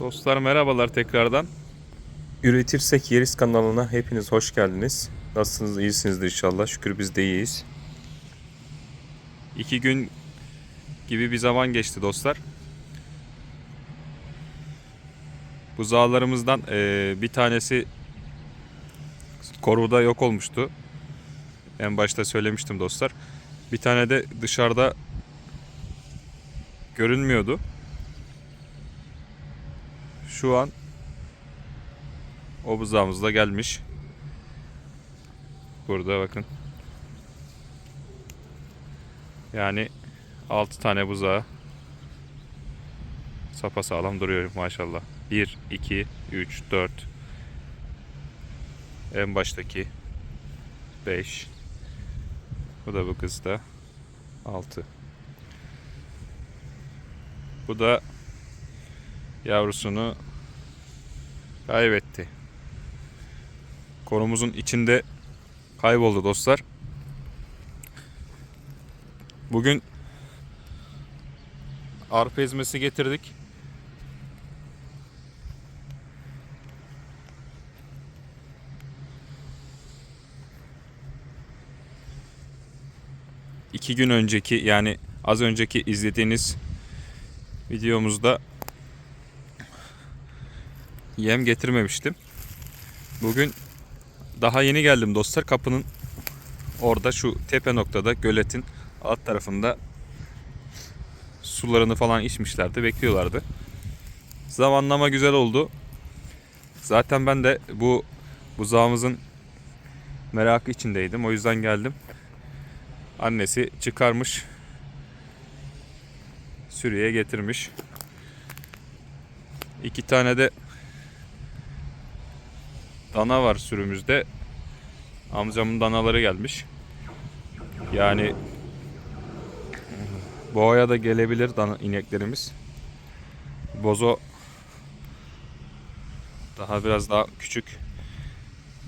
Dostlar merhabalar tekrardan. Üretirsek Yeriz kanalına hepiniz hoş geldiniz. Nasılsınız? İyisinizdir inşallah. Şükür biz de iyiyiz. İki gün gibi bir zaman geçti dostlar. Buzağlarımızdan eee, bir tanesi koruda yok olmuştu. En başta söylemiştim dostlar. Bir tane de dışarıda görünmüyordu. Şu an o buzağımız da gelmiş. Burada bakın. Yani 6 tane buzağı sağlam duruyor maşallah. 1, 2, 3, 4 en baştaki 5 bu da bu kızda 6 bu da yavrusunu kaybetti. Konumuzun içinde kayboldu dostlar. Bugün arpa ezmesi getirdik. İki gün önceki yani az önceki izlediğiniz videomuzda yem getirmemiştim. Bugün daha yeni geldim dostlar. Kapının orada şu tepe noktada göletin alt tarafında sularını falan içmişlerdi. Bekliyorlardı. Zamanlama güzel oldu. Zaten ben de bu buzağımızın merakı içindeydim. O yüzden geldim. Annesi çıkarmış. Sürüye getirmiş. İki tane de dana var sürümüzde. Amcamın danaları gelmiş. Yani boğaya da gelebilir dana ineklerimiz. Bozo daha biraz daha küçük.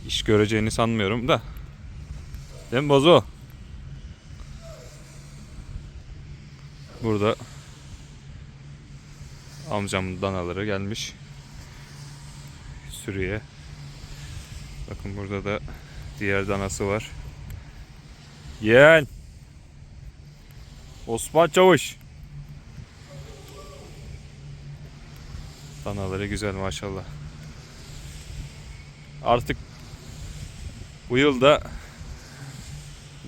iş göreceğini sanmıyorum da. Değil mi Bozo? Burada amcamın danaları gelmiş sürüye. Bakın burada da diğer danası var. Yeğen. Osman Çavuş. Danaları güzel maşallah. Artık bu yılda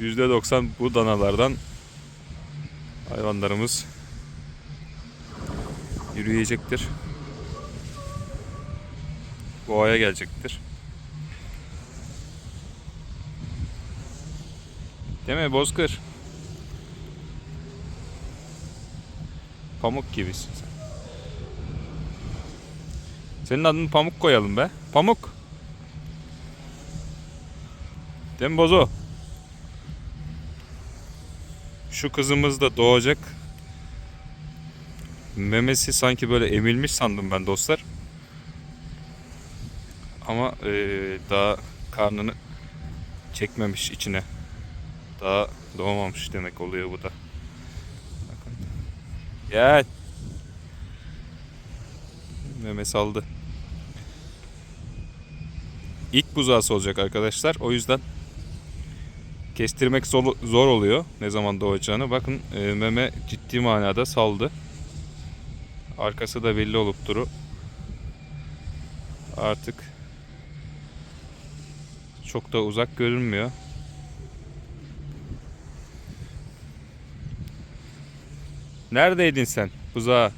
%90 bu danalardan hayvanlarımız yürüyecektir. Boğaya gelecektir. Değil mi Bozkır? Pamuk gibisin sen. Senin adını Pamuk koyalım be. Pamuk. Değil mi Bozo? Şu kızımız da doğacak. Memesi sanki böyle emilmiş sandım ben dostlar. Ama eee, daha karnını çekmemiş içine. Daha doğmamış demek oluyor bu da. Bakın. Meme saldı. İlk buzağısı olacak arkadaşlar. O yüzden kestirmek zor oluyor ne zaman doğacağını. Bakın e, meme ciddi manada saldı. Arkası da belli olup duru. Artık çok da uzak görünmüyor. Neredeydin sen? Buzağı.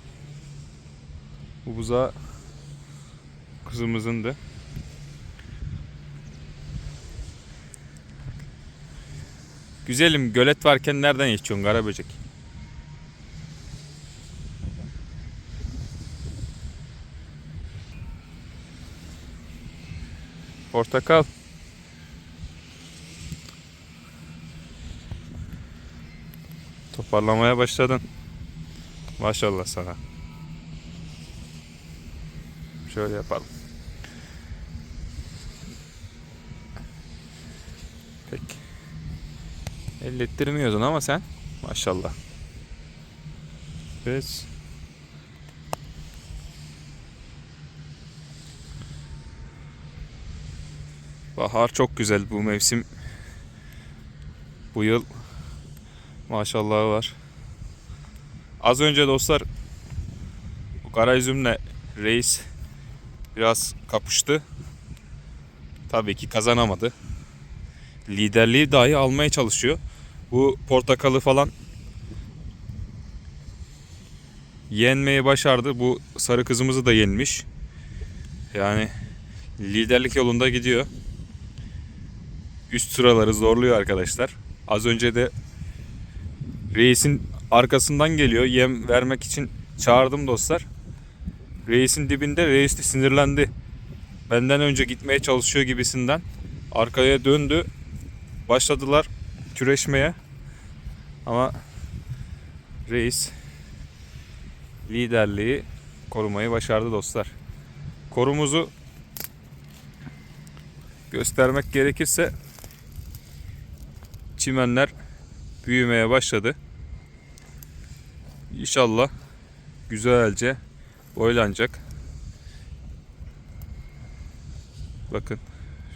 Bu buzağı kızımızındı. Güzelim gölet varken nereden geçiyorsun kara böcek? Portakal. Toparlamaya başladın. Maşallah sana. Şöyle yapalım. Peki. Ellettirmiyorsun ama sen. Maşallah. Evet. Bahar çok güzel bu mevsim. Bu yıl maşallahı var. Az önce dostlar bu kara üzümle reis biraz kapıştı. Tabii ki kazanamadı. Liderliği dahi almaya çalışıyor. Bu portakalı falan yenmeyi başardı. Bu sarı kızımızı da yenmiş. Yani liderlik yolunda gidiyor. Üst sıraları zorluyor arkadaşlar. Az önce de reisin arkasından geliyor. Yem vermek için çağırdım dostlar. Reisin dibinde reis de sinirlendi. Benden önce gitmeye çalışıyor gibisinden. Arkaya döndü. Başladılar küreşmeye. Ama reis liderliği korumayı başardı dostlar. Korumuzu göstermek gerekirse çimenler büyümeye başladı. İnşallah güzelce boylanacak. Bakın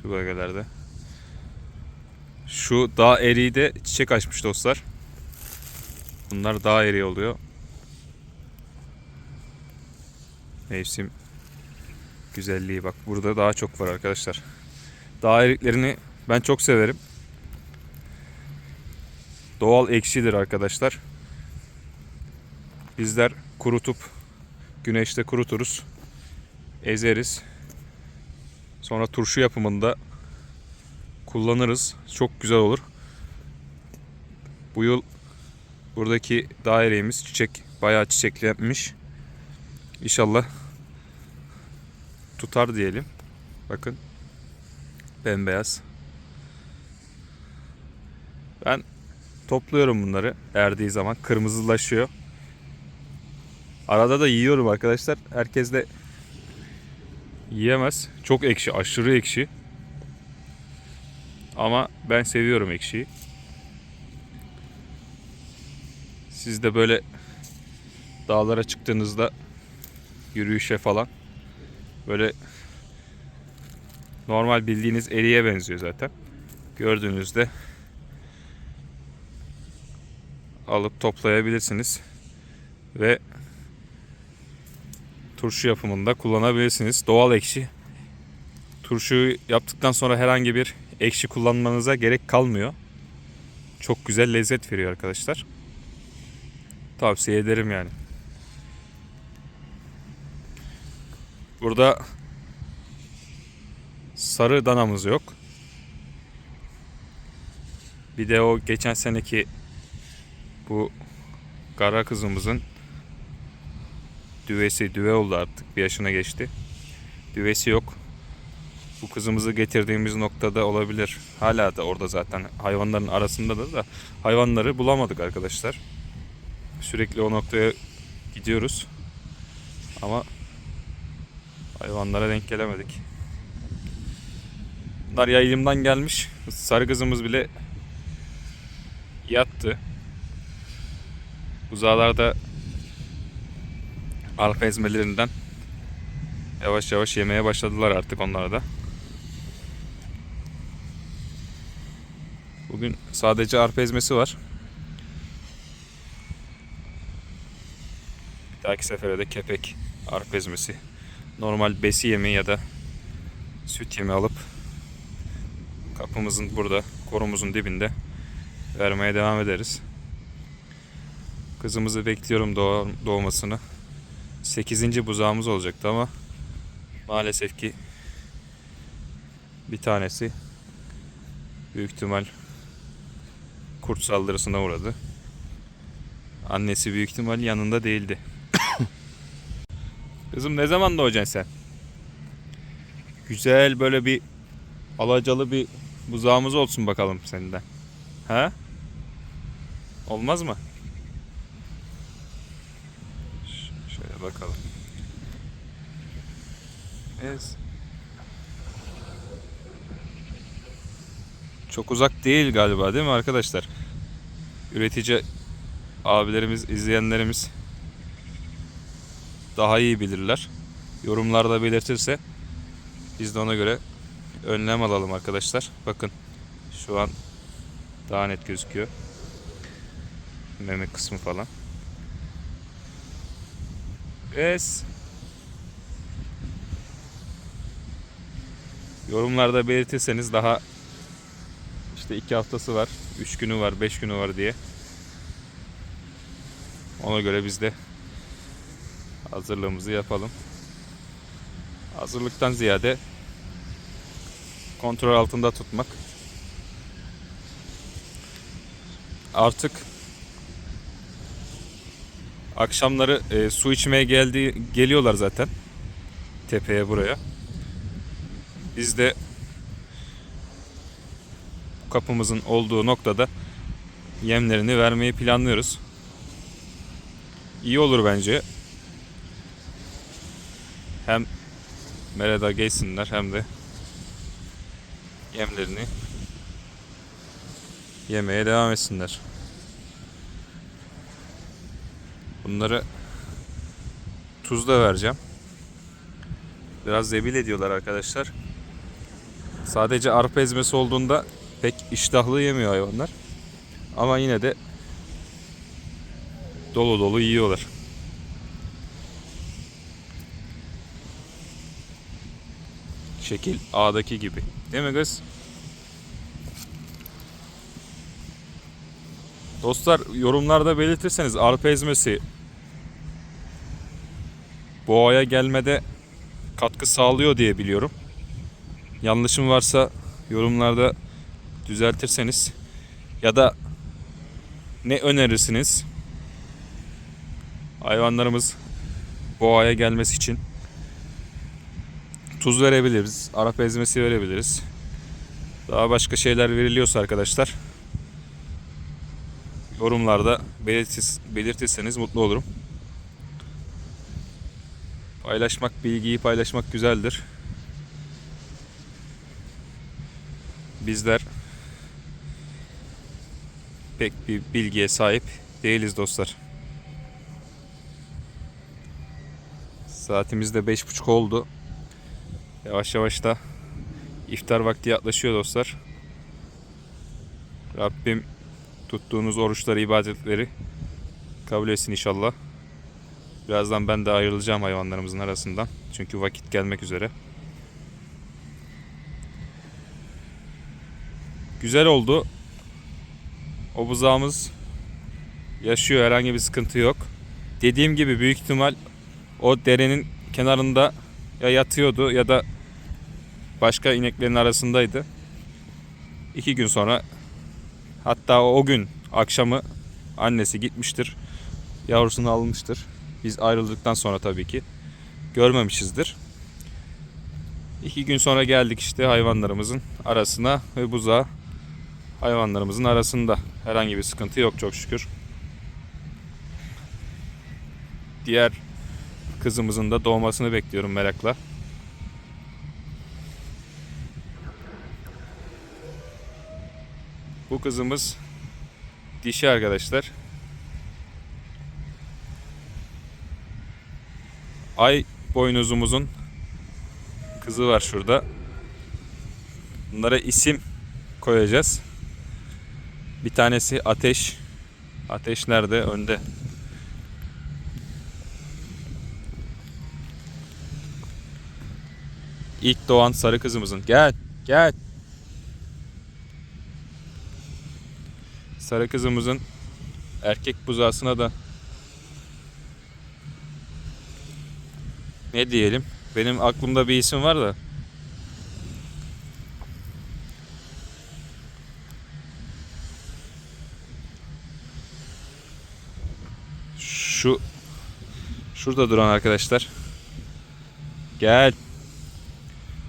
şu bölgelerde. Şu dağ eriği de çiçek açmış dostlar. Bunlar dağ eriği oluyor. Mevsim güzelliği bak burada daha çok var arkadaşlar. Dağ eriklerini ben çok severim. Doğal ekşidir arkadaşlar. Bizler kurutup güneşte kuruturuz. Ezeriz. Sonra turşu yapımında kullanırız. Çok güzel olur. Bu yıl buradaki dairemiz çiçek bayağı çiçeklenmiş. İnşallah tutar diyelim. Bakın. Bembeyaz. Ben topluyorum bunları erdiği zaman. Kırmızılaşıyor. Arada da yiyorum arkadaşlar. Herkes de yiyemez. Çok ekşi, aşırı ekşi. Ama ben seviyorum ekşiyi. Siz de böyle dağlara çıktığınızda yürüyüşe falan böyle normal bildiğiniz eriye benziyor zaten. Gördüğünüzde alıp toplayabilirsiniz ve turşu yapımında kullanabilirsiniz. Doğal ekşi. Turşu yaptıktan sonra herhangi bir ekşi kullanmanıza gerek kalmıyor. Çok güzel lezzet veriyor arkadaşlar. Tavsiye ederim yani. Burada sarı danamız yok. Bir de o geçen seneki bu kara kızımızın düvesi düve oldu artık bir yaşına geçti. Düvesi yok. Bu kızımızı getirdiğimiz noktada olabilir. Hala da orada zaten hayvanların arasında da da hayvanları bulamadık arkadaşlar. Sürekli o noktaya gidiyoruz. Ama hayvanlara denk gelemedik. Bunlar yayılımdan gelmiş. Sarı kızımız bile yattı. Buzağlarda arpa ezmelerinden yavaş yavaş yemeye başladılar artık onlar da. Bugün sadece arpa ezmesi var. Bir dahaki sefere de kepek arpa ezmesi. Normal besi yemi ya da süt yemi alıp kapımızın burada, korumuzun dibinde vermeye devam ederiz. Kızımızı bekliyorum doğ doğmasını. 8. buzağımız olacaktı ama maalesef ki bir tanesi büyük ihtimal kurt saldırısına uğradı. Annesi büyük ihtimal yanında değildi. Kızım ne zaman doğacaksın sen? Güzel böyle bir alacalı bir buzağımız olsun bakalım senden. Ha? Olmaz mı? Ş- Şöyle bakalım. Evet. Çok uzak değil galiba değil mi arkadaşlar? Üretici abilerimiz, izleyenlerimiz daha iyi bilirler. Yorumlarda belirtirse biz de ona göre önlem alalım arkadaşlar. Bakın şu an daha net gözüküyor. Meme kısmı falan. Es. Yorumlarda belirtirseniz daha işte iki haftası var, üç günü var, beş günü var diye. Ona göre biz de hazırlığımızı yapalım. Hazırlıktan ziyade kontrol altında tutmak. Artık akşamları e, su içmeye geldi geliyorlar zaten tepeye buraya. Biz de kapımızın olduğu noktada yemlerini vermeyi planlıyoruz. İyi olur bence. Hem merada geçsinler hem de yemlerini yemeye devam etsinler. Bunları tuz da vereceğim. Biraz zebil ediyorlar arkadaşlar. Sadece arpa ezmesi olduğunda pek iştahlı yemiyor hayvanlar. Ama yine de dolu dolu yiyorlar. Şekil A'daki gibi. Değil mi kız? Dostlar yorumlarda belirtirseniz arpa ezmesi boğaya gelmede katkı sağlıyor diye biliyorum. Yanlışım varsa yorumlarda düzeltirseniz ya da ne önerirsiniz? Hayvanlarımız boğaya gelmesi için tuz verebiliriz, arap ezmesi verebiliriz. Daha başka şeyler veriliyorsa arkadaşlar yorumlarda belirtir, belirtirseniz mutlu olurum. Paylaşmak, bilgiyi paylaşmak güzeldir. Bizler pek bir bilgiye sahip değiliz dostlar. Saatimiz de beş buçuk oldu. Yavaş yavaş da iftar vakti yaklaşıyor dostlar. Rabbim tuttuğunuz oruçları, ibadetleri kabul etsin inşallah. Birazdan ben de ayrılacağım hayvanlarımızın arasından. Çünkü vakit gelmek üzere. Güzel oldu. O buzağımız yaşıyor. Herhangi bir sıkıntı yok. Dediğim gibi büyük ihtimal o derenin kenarında ya yatıyordu ya da başka ineklerin arasındaydı. İki gün sonra hatta o gün akşamı annesi gitmiştir. Yavrusunu almıştır. Biz ayrıldıktan sonra tabii ki görmemişizdir. İki gün sonra geldik işte hayvanlarımızın arasına ve buzağa hayvanlarımızın arasında. Herhangi bir sıkıntı yok çok şükür. Diğer kızımızın da doğmasını bekliyorum merakla. Bu kızımız dişi arkadaşlar. Ay boynuzumuzun kızı var şurada. Bunlara isim koyacağız. Bir tanesi Ateş. Ateş nerede? Önde. İlk doğan sarı kızımızın. Gel, gel. Sarı kızımızın erkek buzağısına da ne diyelim? Benim aklımda bir isim var da. Şu şurada duran arkadaşlar. Gel.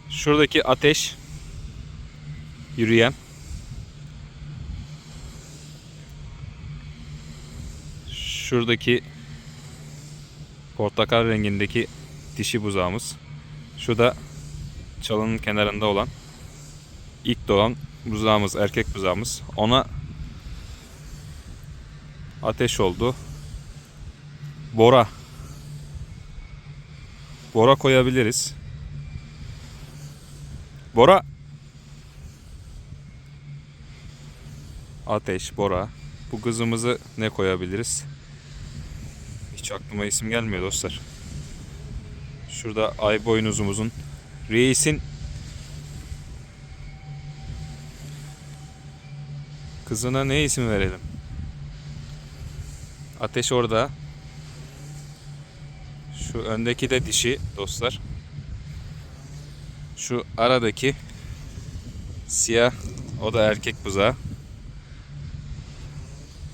Şuradaki ateş yürüyen. Şuradaki portakal rengindeki dişi buzağımız. Şu da çalının kenarında olan ilk doğan buzağımız, erkek buzağımız. Ona ateş oldu. Bora. Bora koyabiliriz. Bora. Ateş, Bora. Bu kızımızı ne koyabiliriz? Hiç aklıma isim gelmiyor dostlar. Şurada ay boynuzumuzun reisin kızına ne isim verelim? Ateş orada. Şu öndeki de dişi dostlar. Şu aradaki siyah o da erkek buzağı.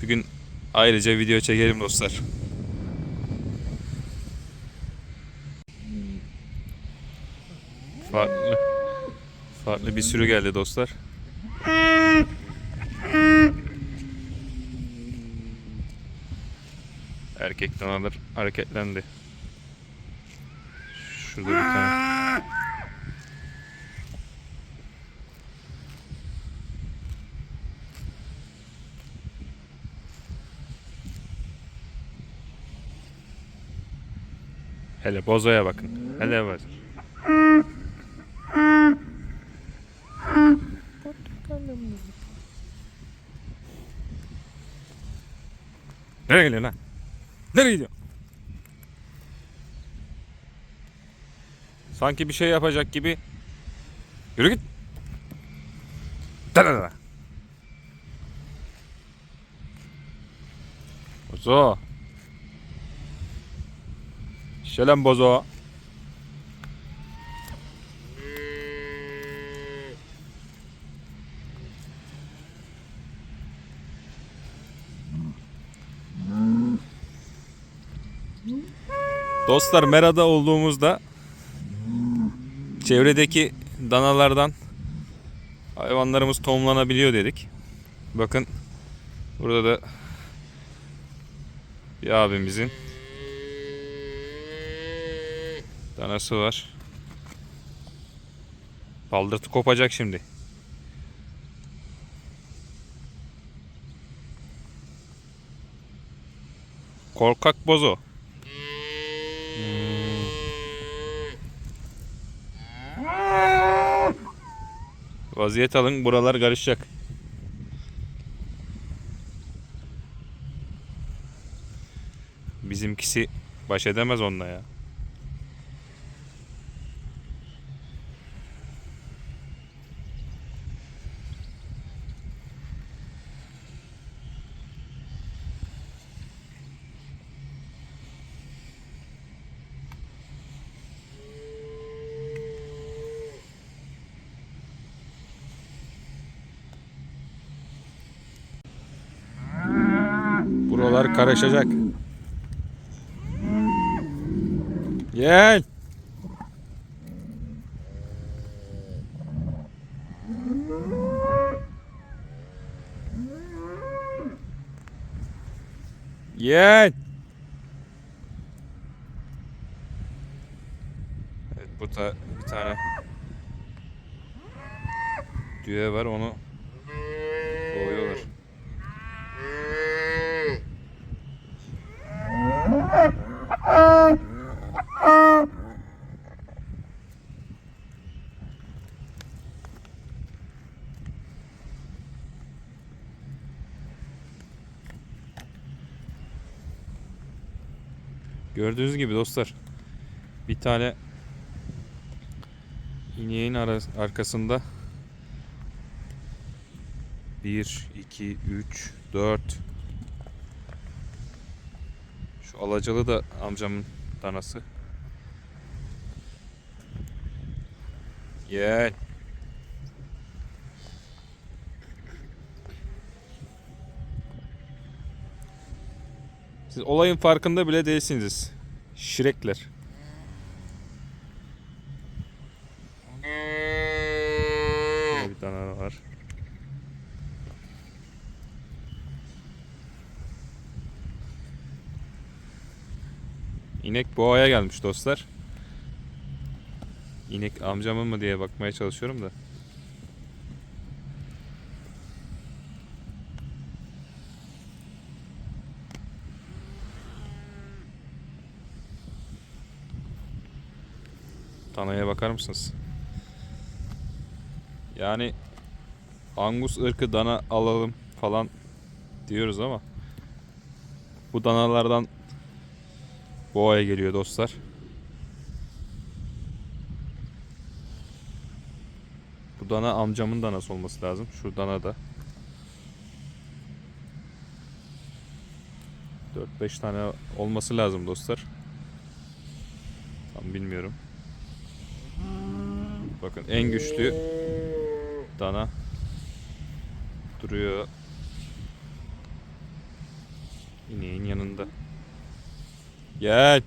Bugün ayrıca video çekelim dostlar. Farklı farklı bir sürü geldi dostlar. Erkek danalar hareketlendi. Şurada bir tane. Hele bozoya bakın. Hele bak. Nereye gidiyorsun lan? Nereye gidiyorsun? Sanki bir şey yapacak gibi. Yürü git. Da da da. Bozo. Şelen bozo. Dostlar Mera'da olduğumuzda çevredeki danalardan hayvanlarımız tohumlanabiliyor dedik. Bakın burada da bir abimizin danası var. Baldırtı kopacak şimdi. Korkak bozo. Vaziyet alın buralar karışacak. Bizimkisi baş edemez onunla ya. Buralar karışacak. Gel. Gel. Evet burada bir tane düğe var onu Gördüğünüz gibi dostlar bir tane ineğin arkasında 1 2 3 4 Şu alacalı da amcamın danası. Gel. Siz olayın farkında bile değilsiniz. Şirekler. Burada bir tane var. İnek boğaya gelmiş dostlar. İnek amcamın mı diye bakmaya çalışıyorum da. Danaya bakar mısınız? Yani Angus ırkı dana alalım falan diyoruz ama bu danalardan boğaya geliyor dostlar. Bu dana amcamın danası olması lazım. Şu dana da. 4-5 tane olması lazım dostlar. Tam bilmiyorum. Bakın en güçlü dana duruyor. İneğin yanında. Gel.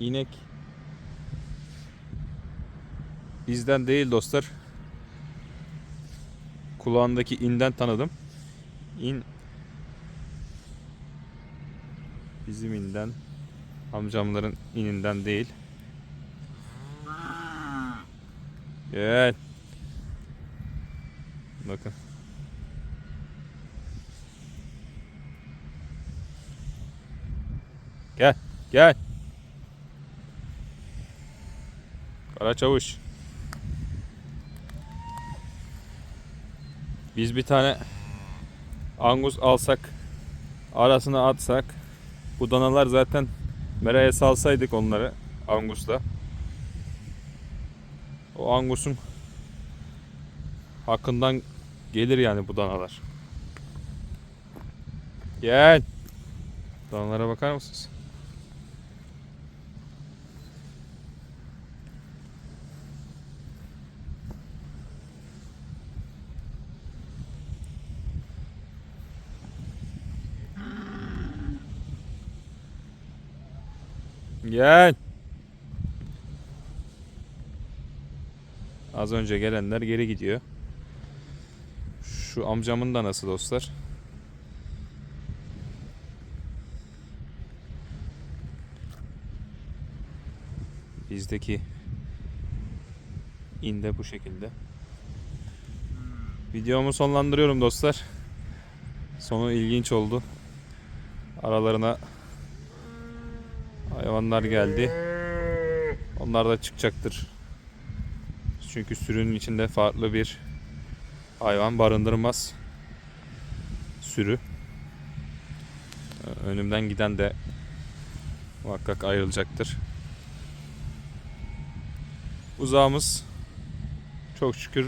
İnek bizden değil dostlar. Kulağındaki inden tanıdım. İn bizim inden amcamların ininden değil. Gel. Bakın. Gel, gel. Kara çavuş. Biz bir tane Angus alsak, arasına atsak, bu danalar zaten meraya salsaydık onları Angus'la. O Angus'un hakkından gelir yani bu danalar. Gel. Danalara bakar mısınız? Gel. Az önce gelenler geri gidiyor. Şu amcamın da nasıl dostlar? Bizdeki inde bu şekilde. Videomu sonlandırıyorum dostlar. Sonu ilginç oldu. Aralarına hayvanlar geldi. Onlar da çıkacaktır. Çünkü sürünün içinde farklı bir hayvan barındırmaz. Sürü. Ee, Önümden giden de muhakkak ayrılacaktır. Uzağımız çok şükür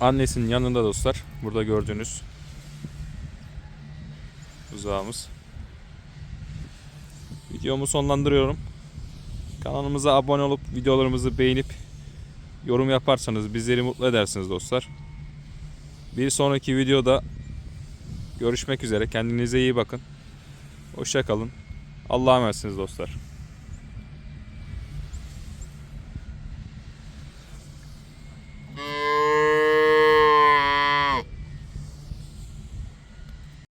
annesinin yanında dostlar. Burada gördüğünüz uzağımız. Videomu sonlandırıyorum. Kanalımıza abone olup videolarımızı beğenip yorum yaparsanız bizleri mutlu edersiniz dostlar. Bir sonraki videoda görüşmek üzere. Kendinize iyi bakın. Hoşça kalın. Allah'a emanetsiniz dostlar.